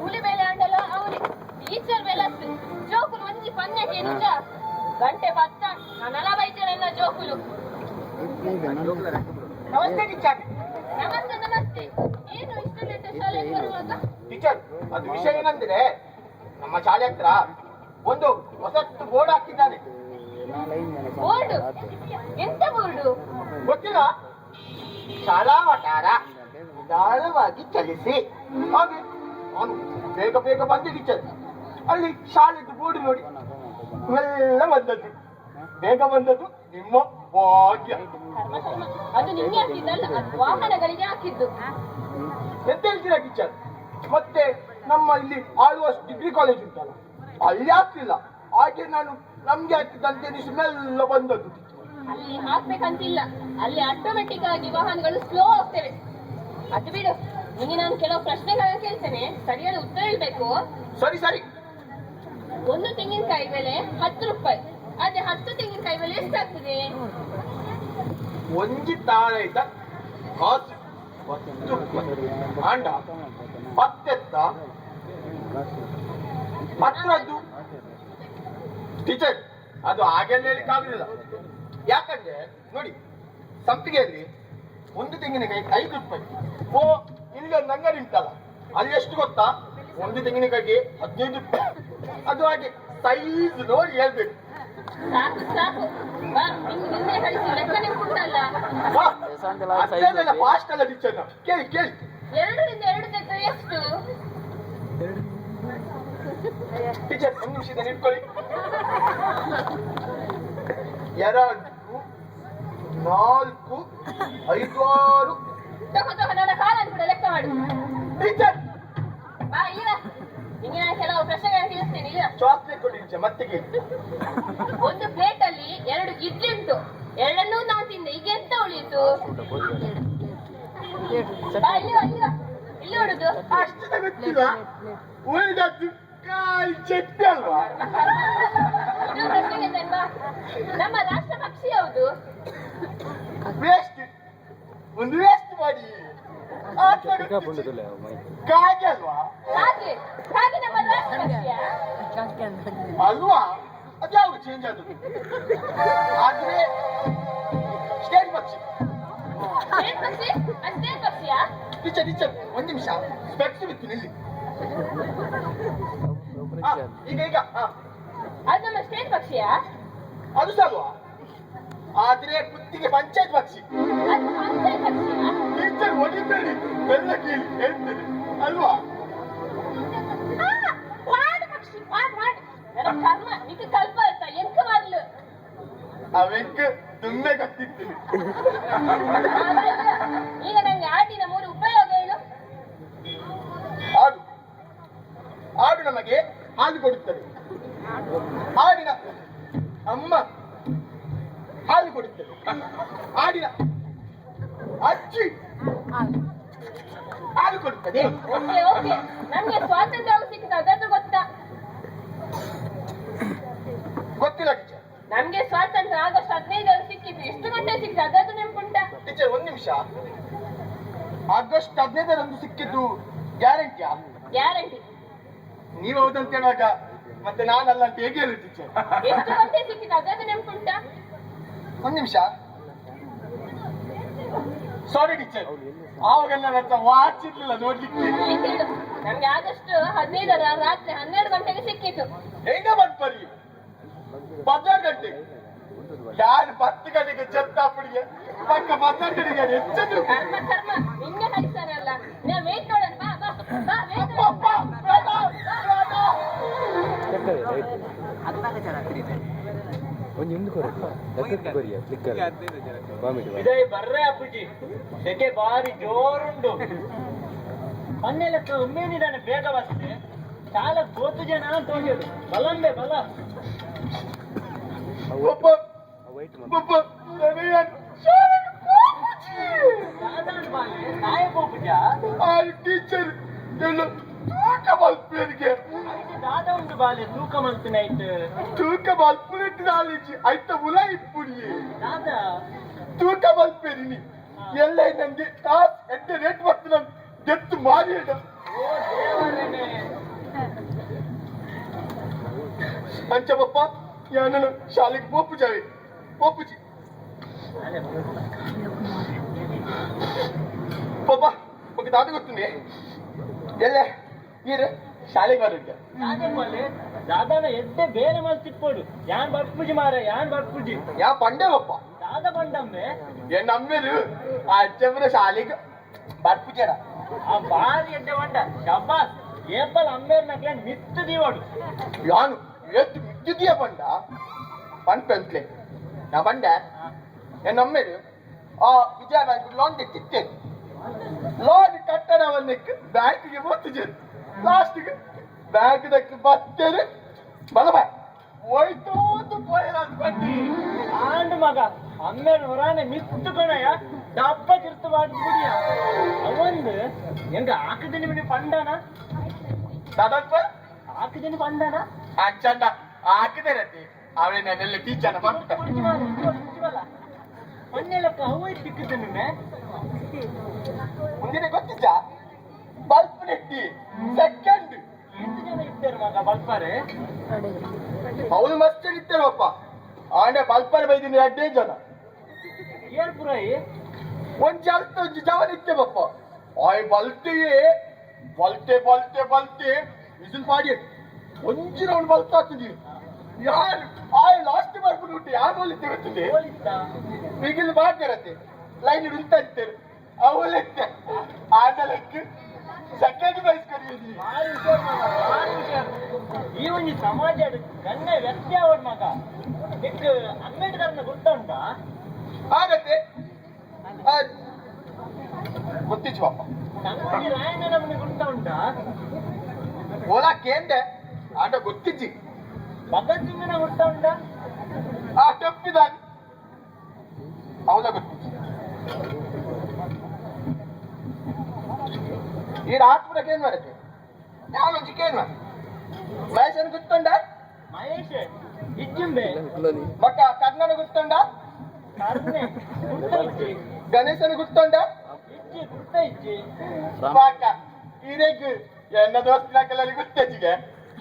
ಕೂಲಿ ಬೇಲೆ ಅಂಡಲ ಅವನಿ ಟೀಚರ್ ಬೇಲೆ ಜೋಕುಲು ಒಂಜಿ ಪನ್ನ ನಿಜ? ಗಂಟೆ ಬತ್ತ ನನ್ನಲ ಬೈತೇನೆಲ್ಲ ಜೋಕುಲು. ನಮಸ್ತೆ ಟೀಚರ್. ನಮಸ್ತೆ ನಮಸ್ತೆ. ಏನು ಇಷ್ಟು ಲೇಟ್ ಶಾಲೆಗೆ ಬರುವಾಗ? ಟೀಚರ್ ಅದು ವಿಷಯ ಏನಂದ್ರೆ ನಮ್ಮ ಶಾಲೆ ಹತ್ರ ಒಂದು ಹೊಸತ್ತು ಬೋರ್ಡ್ ಹಾಕಿದ್ದಾನೆ ಬೋರ್ಡ್? ಎಂತ ಬೋರ್ಡು? ಗೊತ್ತಿಲ್ಲ? ಶಾಲಾ ವಟಾರ ನಿಧಾನವಾಗಿ ಚಲಿಸಿ. ಹಾಗೆ ಅವನು ಬೇಗ ಬೇಗ ಬಂದೆ ಟೀಚರ್ ಅಲ್ಲಿ ಶಾಲೆದು ಬೋರ್ಡ್ ನೋಡಿ. ಎಲ್ಲ ಬಂದದ್ದು. ಬೇಗ ಬಂದದ್ದು ನಿಮ್ಮ ಭಾಗ್ಯ. ಅದು ನಿಮ್ಗೆ ಹಾಕಿದ್ದಲ್ಲ ಅದು ವಾಹನಗಳಿಗೆ ಹಾಕಿದ್ದು. ಎಂತ ಹೇಳ್ತೀರಾ ಟೀಚರ್? ಮತ್ತೆ ನಮ್ಮ ಇಲ್ಲಿ ಆಳ್ವ ಡಿಗ್ರಿ ಕಾಲೇಜ್ ಉಂಟಲ್ಲ ಅಲ್ಲಿ ಆಗ್ತಿಲ್ಲ ಹಾಗೆ ನಾನು ನಮ್ಗೆ ಆಗ್ತಿದ್ದಂತೆ ಮೆಲ್ಲ ಬಂದದ್ದು ಅಲ್ಲಿ ಹಾಕ್ಬೇಕಂತಿಲ್ಲ. ಅಲ್ಲಿ ಆಟೋಮೆಟಿಕ್ ಆಗಿ ವಾಹನಗಳು ಸ್ಲೋ ಆಗ್ತೇವೆ. ಅದು ಬಿಡು. ನಿಮಗೆ ನಾನು ಕೆಲವು ಪ್ರಶ್ನೆಗಳನ್ನ ಕೇಳ್ತೇನೆ. ಸರಿಯಾದ ಉತ್ತರ ಹೇಳ್ಬೇಕು. ಸರಿ ಸರಿ. ಒಂದು ತೆಂಗಿನಕಾಯಿ ಬೆಲೆ ಹತ್ತು ರೂಪಾಯಿ. ಅದೇ ಹತ್ತು ತೆಂಗಿನಕಾಯಿ ಬೆಲೆ ಎಷ್ಟಾಗ್ತದೆ? ಒಂಜಿ ತಾಳೆ ಕಾಸು ಹತ್ತು. ಅಂಡ ಪತ್ತೆತ್ತ. ಟೀಚರ್ ಅದು ಹಾಗೆಲ್ಲ ಹೇಳಿಕ್ ಆಗುದಿಲ್ಲ. ಯಾಕಂದ್ರೆ ನೋಡಿ ಸಂಪಿಗೆಯಲ್ಲಿ ಒಂದು ತೆಂಗಿನಕಾಯಿ ಐದು ರೂಪಾಯಿ. ಓ ಇಲ್ಲಿ ಒಂದು ಅಂಗಡಿ ಉಂಟಲ್ಲ. ಅಲ್ಲಿ ಎಷ್ಟು ಗೊತ್ತಾ? ಒಂದು ತೆಂಗಿನಕಾಯಿಗೆ ಹದಿನೈದು ರೂಪಾಯಿ. ಅದು ಹಾಗೆ ಸೈಜ್ ನೋಡಿ ಹೇಳ್ಬೇಕು. ಫಾಸ್ಟ್ ಅಲ್ಲ ಟೀಚರ್ ಕೇಳಿ ಕೇಳಿ. ಎರಡರಿಂದ ಎರಡು ಎಷ್ಟು? ಟೀಚರ್ ಒಂದು ನಿಮಿಷದ ನಿಂತ್ಕೊಳ್ಳಿ ಎರಡು ನಾಲ್ಕು ಐದಾರು. ಆರು ತಗೋ ತಗೋ ನನ್ನ ಕಾಲನ್ನು ಕೂಡ ಲೆಕ್ಕ ಮಾಡು. ಟೀಚರ್. ಬಾ ಈಗ ನಿಮಗೆ ನಾನು ಕೆಲವು ಪ್ರಶ್ನೆಗಳನ್ನು ತಿಳಿಸ್ತೀನಿ ಈಗ ಚಾಕ್ಲೇಟ್ ಕೊಡಿ ಟೀಚರ್ ಒಂದು ಪ್ಲೇಟ್ ಅಲ್ಲಿ ಎರಡು ಇಡ್ಲಿ ಉಂಟು. ಎರಡನ್ನೂ ನಾನು ತಿಂದೆ. ಈಗ ಎಂತ ಉಳಿಯಿತು? ಬಾ, ಇಲ್ಲಿ ಬಾ, ಇಲ್ಲಿ ಬಾ. ಇಲ್ಲಿ ಹೊಡುದು ಅಷ್ಟೇ ಗೊತ್ತಿಲ್ಲ. ಉಳಿದದ್ದು ಕಾಯಿ ಚಟ್ನಿ ಅಲ್ವಾ? ಇದು ಪ್ರಶ್ನೆಗೆ ಬಾ. ನಮ್ಮ ರಾಷ್ಟ್ರ ಪಕ್ಷಿ ಯಾವುದು? ವೇಸ್ಟ್ ಒಂದು ಆತ್ಮ ಕಾಗೆ ಅಲ್ವಾ ಕಾಗೆ ಕಾಗೆ ನಮ್ಮ ರಾಷ್ಟ್ರ ಪಕ್ಷಿಯ ಅಲ್ವಾ ಅದ್ಯಾವುದು ಚೇಂಜ್ ಅದು ಆದ್ರೆ ಸ್ಟೇಟ್ ಪಕ್ಷಿ ಏನ್ ಪಕ್ಷಿ ಅಷ್ಟೇ ಪಕ್ಷಿಯ ಟೀಚರ್ ಟೀಚರ್ ಒಂದ್ ನಿಮಿಷ ಸ್ಪೆಕ್ಸ್ ಬಿತ್ತು ನಿಲ್ಲಿ ಆ, ಈಗ ಈಗ ಆ, ಅದು ನಮ್ಮ ಸ್ಟೇಟ್ ಪಕ್ಷಿಯ ಅದು ಸಲ್ವಾ ಆದ್ರೆ ಕುತ್ತಿಗೆ ಪಂಚಾಯತ್ ಪಕ್ಷಿ. ಟೀಚರ್ ಹೊಡಿಬೇಡಿ ಬೆಲ್ಲ ಕೀಳಿ ಹೇಳ್ತೇನೆ, ಅಲ್ವಾ? ಅವೆಂಕ್ ತುಂಬೆ ಗೊತ್ತಿತ್ತು ಈಗ ನಂಗೆ ಆಟಿನ ಮೂರು ಉಪಯೋಗ ಹೇಳು ಆಡು ಆಡು ನಮಗೆ ಹಾಲು ಕೊಡುತ್ತದೆ. ಆಡಿನ ಅಮ್ಮ ಕೊಡುತ್ತದೆ ಆಡಿನ ಅಜ್ಜಿ ಹಾಲು ಕೊಡುತ್ತದೆ. Okay okay. ನಮ್ಗೆ ಸ್ವಾತಂತ್ರ್ಯ ಸಿಕ್ಕಿದ ಅದನ್ನು ಗೊತ್ತಾ? ಗೊತ್ತಿಲ್ಲ ಟೀಚರ್. ನಮ್ಗೆ ಸ್ವಾತಂತ್ರ್ಯ ಆಗಸ್ಟ್ ಹದಿನೈದರಲ್ಲಿ ಸಿಕ್ಕಿತ್ತು ಎಷ್ಟು ಗಂಟೆ ಸಿಕ್ಕಿದೆ ಅದಾದ್ರೂ ನೆನ್ಪುಂಟಾ? ಟೀಚರ್ ಒಂದು ನಿಮಿಷ. ಆಗಸ್ಟ್ ಹದಿನೈದರಂದು ಸಿಕ್ಕಿದ್ದು ಗ್ಯಾರಂಟಿಯಾ ಗ್ಯಾರಂಟಿ. ನೀವು ಹೌದಂತ ಹೇಳುವಾಗ ಮತ್ತೆ ನಾನಲ್ಲ ಅಂತ ಹೇಗೆ ಹೇಳಿ ಟೀಚರ್? ಎಷ್ಟು ಗಂಟೆ ಸಿಕ್ಕಿದೆ ಅದಾದ್ರೂ ನೆನ್ಪುಂಟಾ? ಒಂದ್ ನಿಮಿಷ. ಸಾರಿ ಟೀಚರ್ ಆವಾಗ ನನ್ನ ವಾಚ್ ಇರ್ಲಿಲ್ಲ ನೋಡ್ಲಿಕ್ಕೆ. ನನ್ಗೆ ನಮ್ಗೆ ಆಗಸ್ಟ್ ಹದಿನೈದರ ರಾತ್ರಿ ಹನ್ನೆರಡು ಗಂಟೆಗೆ ಸಿಕ್ಕಿತು ಹೆಂಗ ಬಂದ್ಬರಿ ಪದ್ನಾರು ಗಂಟೆ. ಯಾರು ಹತ್ತು ಗಂಟೆಗೆ ಚೆತ್ತಾಪುಡಿಗೆ ಪಕ್ಕ ಪದ್ನಾರು ಗಂಟೆಗೆ ಹೆಚ್ಚು ಕರ್ಮ ಕರ್ಮ ನಿನ್ನೆ ನಾ ವೇಟ್ ನೋಡೋಣ ಬಾ ಬಾ ಬಾ ವೇಟ್ ಅಪ್ಪ. ಒಂದು ಹಿಂದೆ ಕೊರಕ ಎತ್ತಕ್ಕೆ ಬರಿಯ ಫ್ಲಿಕ್ಕರ್ ಬಾಮಿಡಿ ಇದೇ ಬರ್ರೆ ಅಪ್ಪುಜಿ ಸೆಕೆ ಬಾರಿ ಜೋರುಂಡು ಮೊನ್ನೆಲ್ಲ ಒಮ್ಮೆನಿದಾನೆ ಬೇಗ ಬರ್ತದೆ ಸಾಲ ಗೋತು ಜನ ಅಂತ ಹೋಗ್ಯದು ಬಲಂಬೆ ಬಲ ಒಬ್ಬ ವೈಟ್ ಒಬ್ಬ ನನಗೆ ಶಾಲೆಗೆ ಹೋಗುಚಿ. ಸಾಧಾರಣ ಬಾಲೆ ನಾಯ ಪೂಜ ಆ ಟೀಚರ್ ಎಲ್ಲ ತೂಕ ಮಲ್ಪೇರಿಗೆ ದಾದ ಉಂಟು ಬಾಲೆ ತೂಕ ಮಲ್ತಿನಾಯ್ತು ತೂಕ ಮಲ್ಪುಲಿಟ್ಟು ನಾಲಿಜಿ ಆಯ್ತ ಮುಲ ಇಪ್ಪುಡಿಯೇ ದಾದ ತೂಕ ಮಲ್ಪೇರಿನಿ ಎಲ್ಲ ನಂಗೆ ಕಾಸ್ ಎಂತ ರೇಟ್ ಬರ್ತದ ಗೆತ್ತು ಮಾಡಿ ಹೇಳ ಓ ದೇವರೇನೆ ಅಂಚಪ್ಪ ಯಾನನು ಶಾಲೆಗೆ ಪೋಪುಜಾವೆ ಪೋಪುಜಿ ಪಪ್ಪ ఒక తాత గుర్తుంది ಎಲ್ಲೆ ನೀರು ಶಾಲೆಗೆ ಬರೋಕ್ಕೆ ನಾಗಪ್ಪಲ್ಲಿ ದಾದಾನ ಎದ್ದೆ ಬೇರೆ ಮೇಲೆ ತಿಕ್ಕೋಡು ಯಾನ್ ಬರ್ಪುಜಿ ಮಾರ ಯಾನ್ ಬರ್ಪುಜಿ ಯಾ ಪಂಡೆ ಪಪ್ಪ ದಾದ ಬಂಡಮ್ಮೆ ಏನ್ ನಮ್ಮೇರು ಆ ಅಜ್ಜಮ್ಮನ ಶಾಲೆಗೆ ಬರ್ಪುಜಾರ ಆ ಬಾರಿ ಎಡ್ಡೆ ಬಂಡ ಶಬ್ಬಾಸ್ ಏಪಲ್ ಅಮ್ಮೇರ್ ನಕ್ಲೆ ಮಿತ್ತು ದೀವಡು ಯಾನು ಎತ್ತು ಮಿದ್ದಿದೀಯ ಪಂಡ ಪಂಡ್ ಪೆಂತ್ಲೆ ನಾ ಬಂಡೆ ಏನ್ ನಮ್ಮೇರು ಆ ವಿಜಯ ಬ್ಯಾಂಕ್ ಲೋನ್ ತೆಕ್ಕಿತ್ತೆ ಲೋನ್ ಕಟ್ಟಡವನ್ನಕ್ಕೆ ಬ್ಯಾಂಕಿಗೆ ಒತ್ತಿಜರು ಲಾಸ್ಟ್ಗೆ ಬ್ಯಾಂಕ್ ದಕ್ಕೆ ಬತ್ತೇನೆ ಬಲಬ ಹೋಯ್ತು ಪೋಯಲಾದ ಬಂದಿ ಆಂಡ್ ಮಗ ಅಮ್ಮೇರ್ ಹೊರಾನೆ ಮಿತ್ತು ಕಣಯ ಡಬ್ಬ ಚಿರ್ತು ಮಾಡ್ಬಿಡಿಯ ಅವಂದು ಎಂಗ ಆಕದಿನ ಬಿಡಿ ಪಂಡನ ಸದಲ್ಪ ಆಕದಿನ ಪಂಡನ ಅಚ್ಚಂಡ ಹಾಕಿದೆ ರತಿ ಅವೇ ನನ್ನೆಲ್ಲ ಟೀಚರ್ ಮಾಡ್ತಾ ಮಣ್ಣೆಲ್ಲಕ್ಕ ಅವು ತಿಕ್ಕಿದ್ದೆ ನಿನ್ನೆ. ಮುಂದಿನ ಗೊತ್ತಿದ್ದ ಬಲ್ಪ್ ನೆಟ್ಟಿ. ಸೆಕೆಂಡ್ ಎಷ್ಟು ಜನ ಇದ್ದಾರೆ ಮಗ ಬಲ್ಪಾರೆ. ಅವನು ಮತ್ತೆ ಇರ್ತಾರಪ್ಪ ಆಂಡೆ ಬಲ್ಪಾರೆ ಬೈದಿನ ಎರಡೇ ಜನ. ಏನ್ ಪುರಾಯಿ? ಒಂದ್ ಜಲ್ತ ಒಂಜಿ ಜವನ ಇತ್ತೇವಪ್ಪ ಆಯ್ ಬಲ್ತೆಯೇ ಬಲ್ತೆ ಬಲ್ತೆ ಬಲ್ತೆ. ವಿಸಿಲ್ ಮಾಡಿ. ಒಂಜಿ ರೌಂಡ್ ಬಲ್ತ ಆಗ್ತದೆ ಯಾರು? ಆಯ್ ಲಾಸ್ಟ್ ಬರ್ಬಿಟ್ಟು ನೋಡಿ ಯಾರು ಬಲ್ಲಿತ್ತೆ ಗೊತ್ತಿದೆ ಬಿಗಿಲ್ ಮಾಡ್ತಿರತ್ತೆ ಲೈನ್ ಇಡುತ್ತಾ ಇರ್ತಾರೆ. ಅವಲೆತ್ತೆ ಆಡಲಕ್ಕೆ ಸೆಕೆಂಡ್ ಪ್ರೈಸ್ ಹುಷಾರ್ ಈ ಒಂದು ಸಮಾಜ ಗಣ್ಯ ವ್ಯಕ್ತಿ ಅವಡ್ ಮಗ. ನಿಕ್ ಅಂಬೇಡ್ಕರ್ನ ಗುರ್ತುಂಟ ಆಗತ್ತೆ. ಗೊತ್ತಿಚ್ಚು ಪಾಪ. ಸಂಗೊಳ್ಳಿ ರಾಯಣ್ಣನ ನಮಗೆ ಗೊತ್ತುಂಟಾ ಓಲಾ ಕೇಂದೆ ಆಟ ಗೊತ್ತಿಚ್ಚಿ ಭಗತ್ ಸಿಂಗನ ಗೊತ್ತುಂಟಾ ಆ ತಪ್ಪಿದಾನೆ ಹೌದಾ ಗೊತ್ತಿಚ್ಚಿ ಈ ರಾತ್ರಿ ಏನ್ ಮಾಡಕ್ಕೆ ಯಾವೊಂದು ಕೇನ್ ಮಾಡ ಮಹೇಶನ್ ಗೊತ್ತುಂಡ ಮಹೇಶ್ ಇಜ್ಜುಂಬೆ ಮಕ್ಕ ಕರ್ಣನ ಗೊತ್ತುಂಡ ಕರ್ಣೆ ಗುರ್ತ ಇಜ್ಜಿ ಗಣೇಶನ ಗೊತ್ತುಂಡ ಇಜ್ಜಿ ಗುರ್ತ ಇಜ್ಜಿ ಪಾಕ ಇರೆಗ್ ಎನ್ನ ದೋಸ್ತಿನಾಕಲ್ಲ ಗೊತ್ತಿಗೆ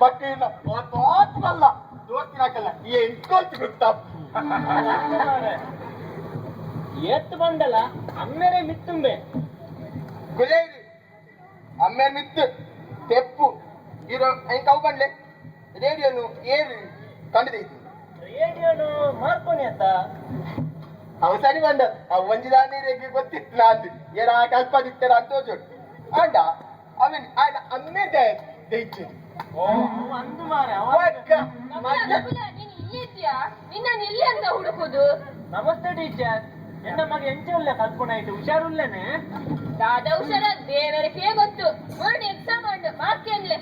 ಮಕ್ಕ ಇನ್ನ ದೋಸ್ತಲ್ಲ ದೋಸ್ತಿನಾಕಲ್ಲ ಈ ಎಂಕೋಲ್ತಿ ಗೊತ್ತಾ ಎತ್ತು ಬಂಡಲ ಅಮ್ಮೆರೆ ಮಿತ್ತುಂಬೆ ಗುಲೇರಿ ಅಮ್ಮೆ ಮಿತ್ತು ತೆಪ್ಪು ಇರೋ ಹೆಂಗ್ ಕವು ಬಂಡ್ಲೆ ರೇಡಿಯೋನು ಏರು ಕಂಡಿದೈತಿ ರೇಡಿಯೋನು ಮಾರ್ಕೊನಿ ಅಂತ ಅವ ಸರಿ ಬಂದ ಅವ ಒಂಜಿದಾನಿ ರೇಗೆ ಗೊತ್ತಿತ್ತು ನಾನು ಏರ ಕಲ್ಪದಿತ್ತಾರ ಅಂತ ಜೋಡು ಅಂಡ ಅವನ್ ಆಯ್ನ ಅಮ್ಮೆ ದೈತಿ ಅಂದು ಮಾರೆ ನೀನ್ ಇಲ್ಲಿ ಇದ್ಯಾ ನಿನ್ನ ಅಂತ ಹುಡುಕುದು. ನಮಸ್ತೆ ಟೀಚರ್. ಎನ್ನ ಮಗ ಎಂಚ ಉಳ್ಳೆ ಕಲ್ಪನೆ ಆಯ್ತು. ಹುಷಾರುಲ್ಲೇನೆ? ದಾದ ಹುಷಾರ ದೇವರಿಗೆ ಗೊತ್ತು. ನೋಡಿ ಎಕ್ಸಾಮ್ ಮಾಡು ಮಾರ್ಕ್ ಏನ್ಲೆ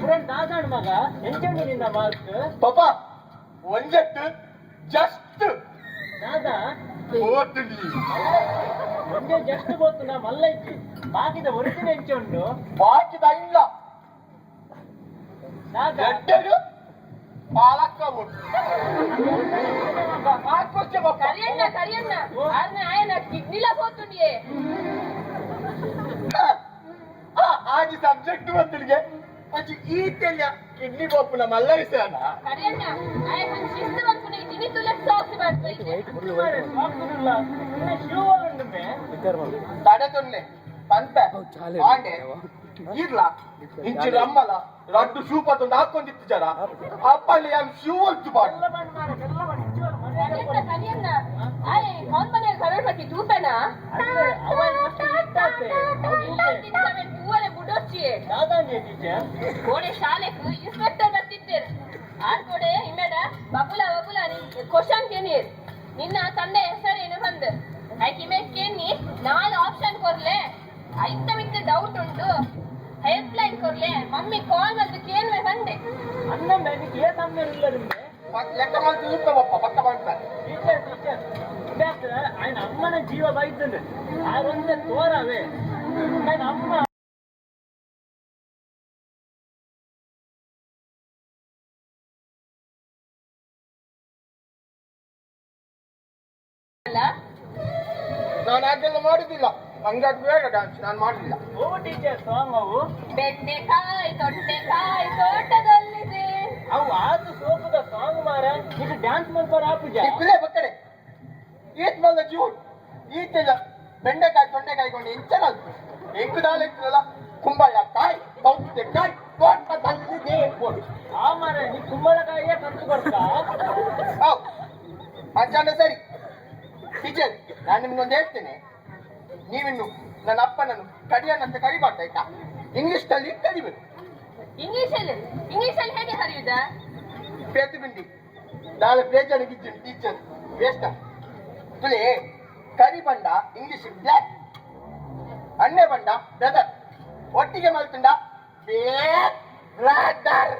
ಪುರನ್ ದಾದಾಣ್ ಮಗ ಎಂಚ ನಿನ್ನ ಮಾರ್ಕ್? ಪಾಪ ಒಂಜತ್ತು ಜಸ್ಟ್. ದಾದಾ? ಒಂದೇ ಜಸ್ಟ್ ಗೊತ್ತು ನಾ ಮಲ್ಲ ಇತ್ತು ಬಾಕಿದ ಒರಿಜಿನ ಎಂಚ ಉಂಟು ಬಾಕಿದ ಇಲ್ಲ. గడ్డడు పాలక్క ఆకొచ్చే సరియన్న సరియన్న ఆయన కిడ్నీలో పోతుండే. ఆగి సబ్జెక్ట్ వంతుడికి మంచి ఈ తెలియ కిడ్నీ పప్పుల మళ్ళీ ఇస్తానా సరియన్న ఆయన మంచి శిస్తు వంతుడి ఇది తులసి సాస్ పడుతుంది తడతుండే ತುಲೆ ಸಾಕ್ಸಿ ಮಾಡ್ತೈತೆ ಮಾರೆ ಸಾಕ್ತಿರಲ್ಲ ಇನ್ನ ಶೂ ಉಂಟು ಮೇ ತಡೆ ತೊನ್ನೆ ಪಂತ ಆಂಡೆ ಇರ್ಲ ಇಂಚು ರಮ್ಮಲ ರಡ್ಡು ಶೂ ಪತ್ತೊಂದು ಹಾಕೊಂಡಿತ್ತು ಜನ ಅಪ್ಪಲ್ಲಿ ಯಾರು ಶೂ ಹೊಲ್ತು ಬಾಡು ಎಲ್ಲ ಐತ ಡೌಟ್ ಉಂಟು. ಹೆಲ್ಪ್ ಲೈನ್ ಕೊಡ್ಲೆ. ಮಮ್ಮಿ ಕಾಲ್ ಬಂದು ಕೇಳುವೆ ಬಂದೆ. ಅಣ್ಣ ನಿನಗೆ ಏನ್ ನಂಬರ್ ಇಲ್ಲ ನಿಮ್ಗೆ? ಲೆಕ್ಕ ಮಾಡ್ತು ಇರ್ತವಪ್ಪ ಪಕ್ಕ ಮಾಡ್ತಾರೆ ಟೀಚರ್ ಟೀಚರ್. ಇದಾಗ್ತದೆ ಆಯ್ನ ಅಮ್ಮನ ಜೀವ ಬೈತದೆ ಅದೊಂದೇ ತೋರವೆ. ಆಯ್ನ ಅಮ್ಮ. ನಾನು ಅದೆಲ್ಲ ಮಾಡುದಿಲ್ಲ ಹಂಗೆ ಅದು ಬೇಡ ಡ್ಯಾನ್ಸ್ ನಾನು ಮಾಡಲಿಲ್ಲ. ಓ ಟೀಚರ್ ಸಾಂಗ್ ಅವು? ಬೆಂಡೆಕಾಯಿ ತೊಂಡೆಕಾಯಿ ತೋಟದಲ್ಲಿದೆ. ಅವು ಆದು ಸೋಪದ ಸಾಂಗ್ ಮಾರ. ಇದು ಡ್ಯಾನ್ಸ್ ಮಾಡ್ತಾರ ಆ ಪೂಜಾ? ಇಬ್ಬರೇ ಬಕ್ಕಡೆ. ಈತ್ ಬಂದ ಜೂನ್. ಈತೆಲ್ಲ ಬೆಂಡೆಕಾಯಿ ತೊಂಡೆಕಾಯಿ ಕೊಂಡು ಇಂಚನ ಎಂಕುದಾಲ ಇರ್ತದಲ್ಲ ಕುಂಬಳಕಾಯಿ ಸೌತೆಕಾಯಿ ತೋಟದಲ್ಲಿದೆ. ಆ ಮಾರ ನೀ ಕುಂಬಳಕಾಯಿಯೇ ಕಂತು ಬರ್ತಾ? ಹೌದು. ಅಂಚಂದ ಸರಿ. ಟೀಚರ್ ನಾನು ನಿಮ್ಗೊಂದು ಹೇಳ್ತೇನೆ. ನೀವಿನ್ನು ನನ್ನ ಅಪ್ಪನನ್ನು ಕಡಿಯನಂತೆ ಕರಿಬಾರ್ದು ಆಯ್ತಾ? ಇಂಗ್ಲಿಷ್ನಲ್ಲಿ ಕರಿಬೇಕು. ಇಂಗ್ಲಿಷ್ ಅಲ್ಲಿ ಇಂಗ್ಲಿಷ್ ಅಲ್ಲಿ ಹೇಗೆ ಕರೆಯುವುದಾ ಪೇತು ಬಿಂಡಿ. ನಾಳೆ ಬೇಜಾರಿಗಿದ್ದೀನಿ ಟೀಚರ್ ವೇಸ್ಟ್ ತುಳಿ ಕರಿ ಬಂಡ ಇಂಗ್ಲಿಷ್ ಬ್ಲ್ಯಾಕ್ ಅಣ್ಣೆ ಬಂಡ ಬ್ರದರ್ ಒಟ್ಟಿಗೆ ಮಲ್ತುಂಡ ಬ್ರದರ್